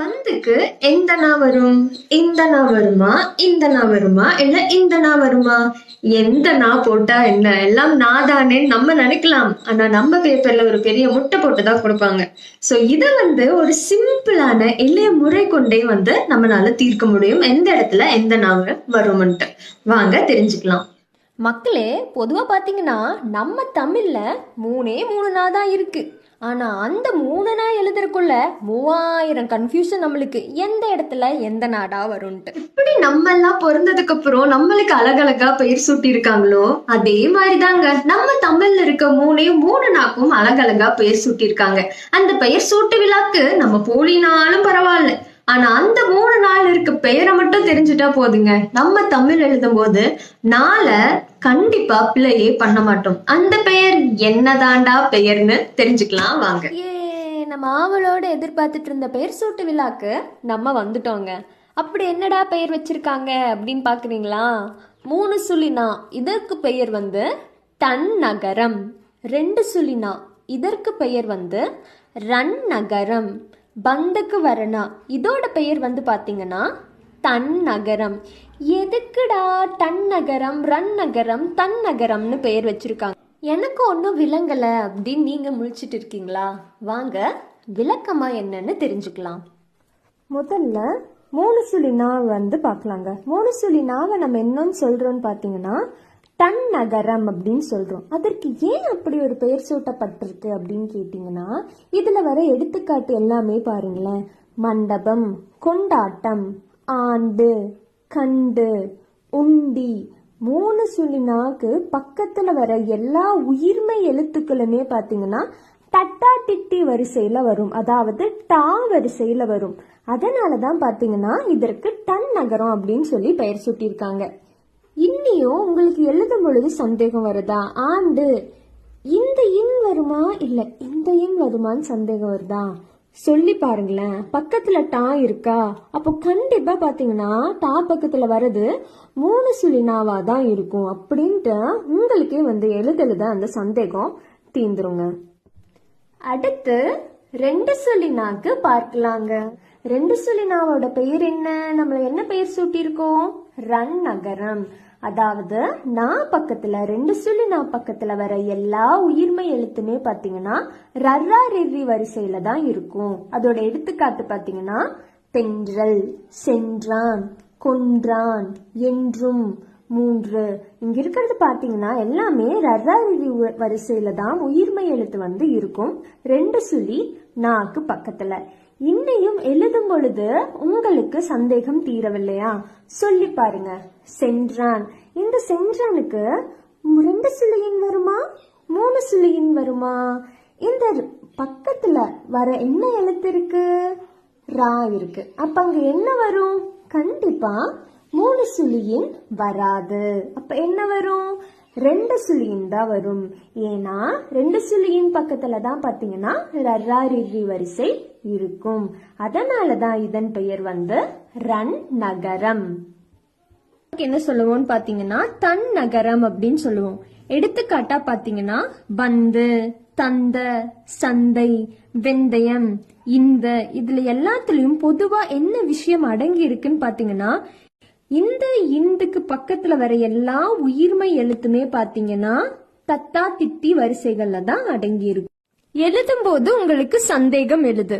பந்துக்கு எந்த நா வரும்? இந்த நா வருமா? இந்த நா வருமா? இல்ல இந்த நா வருமா? எந்த நா போட்டா என்ன? எல்லாம் நாதானே நம்ம நினைக்கலாம். ஆனா நம்ம பேப்பர்ல ஒரு பெரிய முட்டை போட்டு தான் கொடுப்பாங்க. சோ இத வந்து ஒரு சிம்பிளான எளிய முறை கொண்டே வந்து நம்மளால தீர்க்க முடியும். எந்த இடத்துல எந்த நாவ வரும்ன்ட்டு. வாங்க தெரிஞ்சுக்கலாம். மக்களே பொதுவாக பார்த்தீங்கன்னா நம்ம தமிழில் மூணே மூணு நா தான் இருக்கு. ஆனால் அந்த மூணு நா எழுதுறக்குள்ள மூவாயிரம் கன்ஃபியூஷன் நம்மளுக்கு. எந்த இடத்துல எந்த நாடா வரும்ட்டு இப்படி நம்ம எல்லாம் பிறந்ததுக்கு அப்புறம் நம்மளுக்கு அழகழகா பெயர் சூட்டி இருக்காங்களோ அதே மாதிரிதாங்க. நம்ம தமிழ்ல இருக்க மூணே மூணு நாக்கும் அழகழகா பெயர் சூட்டி இருக்காங்க அந்த பெயர் சூட்டு விழாக்கு நம்ம போலினாலும் பரவாயில்ல. ஆனா அந்த மூணு நாள் இருக்க பெயரை மட்டும் தெரிஞ்சுட்டா போதுங்க. நம்ம தமிழ் எழுதும் போது நாளை கண்டிப்பா பிள்ளையே பண்ண மாட்டோம். அந்த பெயர் என்னதாண்டா பெயர்னு தெரிஞ்சுக்கலாம் வாங்க. நம்ம ஆவலோட எதிர்பார்த்துட்டு இருந்த பெயர் சூட்டு விழாக்கு நம்ம வந்துட்டோங்க. அப்படி என்னடா பெயர் வச்சிருக்காங்க அப்படின்னு பார்க்குறீங்களா மூணு சுழினா இதற்கு பெயர் வந்து தன் நகரம் ரெண்டு சுழினா இதற்கு பெயர் வந்து ரன் நகரம் பந்துக்கு வரனா? இதோட பெயர் வந்து பார்த்தீங்கன்னா தன் நகரம். எதுக்குடா தன் நகரம் ரன் நகரம் தன் நகரம்னு பெயர் வச்சிருக்காங்க. எனக்கு ஒன்றும் விளங்கலை அப்படின்னு நீங்கள் முழிச்சிட்டு இருக்கீங்களா? வாங்க விளக்கமாக என்னன்னு தெரிஞ்சுக்கலாம். முதல்ல மூணு சுழி நாவ் வந்து பார்க்கலாங்க. மூணு சுழி நாவை நம்ம என்னன்னு சொல்கிறோன்னு பார்த்தீங்கன்னா டன் நகரம் அப்படின்னு சொல்கிறோம் அதற்கு ஏன் அப்படி ஒரு பெயர் சூட்டப்பட்டிருக்கு அப்படின்னு கேட்டிங்கன்னா இதில் வர எடுத்துக்காட்டு எல்லாமே பாருங்களேன். மண்டபம் கொண்டாட்டம் ஆண்டு கண்டு உண்டி மூணு சுழினாக்கு பக்கத்தில் வர எல்லா உயிர்மை எழுத்துக்களுமே பார்த்தீங்கன்னா தட்டா டிட்டி வரிசையில வரும். அதாவது டா வரிசையில வரும். அதனால தான் பார்த்தீங்கன்னா இதற்கு டன் நகரம் அப்படின்னு சொல்லி பெயர் சூட்டியிருக்காங்க. இன்னியும் உங்களுக்கு எழுதும் பொழுது சந்தேகம் வருதா? ஆண்டு இந்த இன் வருமா? இல்ல இந்த இன் வருமான்னு சந்தேகம் வருதா? சொல்லி பாருங்களேன். பக்கத்துல டா இருக்கா? அப்போ கண்டிப்பா பாத்தீங்கன்னா டா பக்கத்துல வர்றது மூணு சுழினாவா தான் இருக்கும். அப்படின்ட்டு உங்களுக்கே வந்து எழுதெழுத அந்த சந்தேகம் தீந்துருங்க அடுத்து ரெண்டு சுழினாக்கு பார்க்கலாங்க. ரெண்டு சுழினாவோட பெயர் என்ன? நம்மள என்ன பெயர் சூட்டியிருக்கோம்? ரன் நகரம். அதாவது நான் பக்கத்துல ரெண்டு சொல்லி நான் பக்கத்துல வர எல்லா உயிர்மை எழுத்துமே பாத்தீங்கன்னா ரர்ரா ரெர்ரி வரிசையில தான் இருக்கும். அதோட எடுத்துக்காட்டு பாத்தீங்கன்னா தென்றல் சென்றான் கொன்றான் என்றும் மூன்று. இங்க இருக்கிறது பாத்தீங்கன்னா எல்லாமே ரர்ராரிவி வரிசையில தான் உயிர்மை எழுத்து வந்து இருக்கும். ரெண்டு சுழி நாக்கு பக்கத்துல. இன்னையும் எழுதும் பொழுது உங்களுக்கு சந்தேகம் தீரவில்லையா? சொல்லி பாருங்க. சென்றான். இந்த சென்றானுக்கு ரெண்டு சுழியின் வருமா? மூணு சுழியின் வருமா? இந்த பக்கத்துல வர என்ன எழுத்து இருக்கு? ரா இருக்கு. அப்ப அங்க என்ன வரும்? கண்டிப்பா மூணு சுழியின் வராது. அப்ப என்ன வரும்? ரெண்டு சுழியின் தான் வரும். ஏன்னா ரெண்டு சுழியின் பக்கத்துல தான் பாத்தீங்கன்னா ரர்ரா வரிசை இருக்கும். அதனால தான் இதன் பெயர் வந்து ரன் நகரம். என்ன சொல்லுவோம்னு பாத்தீங்கன்னா தன் நகரம் அப்படின்னு சொல்லுவோம். எடுத்துக்காட்டா பாத்தீங்கன்னா பந்து தந்த சந்தை வெந்தயம் இந்த இதுல எல்லாத்துலயும் பொதுவா என்ன விஷயம் அடங்கி இருக்குன்னு பாத்தீங்கன்னா இந்த இந்துக்கு பக்கத்துல வர எல்லா உயிர்மை எழுத்துமே பாத்தீங்கன்னா தத்தா தித்தி வரிசைகள்ல தான் அடங்கி இருக்கும் எழுதும் போது உங்களுக்கு சந்தேகம் எழுது.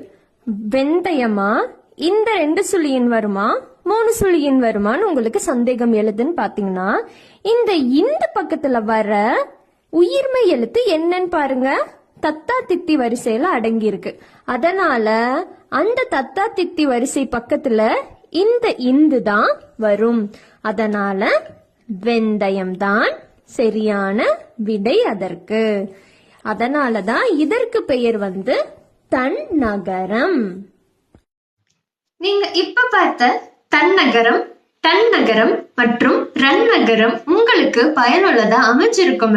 வெந்தயமா? இந்த ரெண்டு சுழியின் வருமா? மூணு சுழியின் வருமான்னு உங்களுக்கு சந்தேகம் எழுதுன்னு பாத்தீங்கன்னா இந்த இந்த பக்கத்துல வர உயிர்மை எழுத்து என்னன்னு பாருங்க. தத்தா தித்தி வரிசையில அடங்கி இருக்கு அதனால அந்த தத்தா தித்தி வரிசை பக்கத்துல இந்த இந்து தான் வரும். அதனால வெந்தயம் தான் சரியான விடை அதற்கு. அதனாலதான் இதற்கு பெயர் வந்து தன் நகரம் நீங்க இப்ப பார்த்த தன்னகரம் தன்னகரம் மற்றும் ரன் நகரம் உங்களுக்கு பயனுள்ளதா அமைஞ்சிருக்கும்.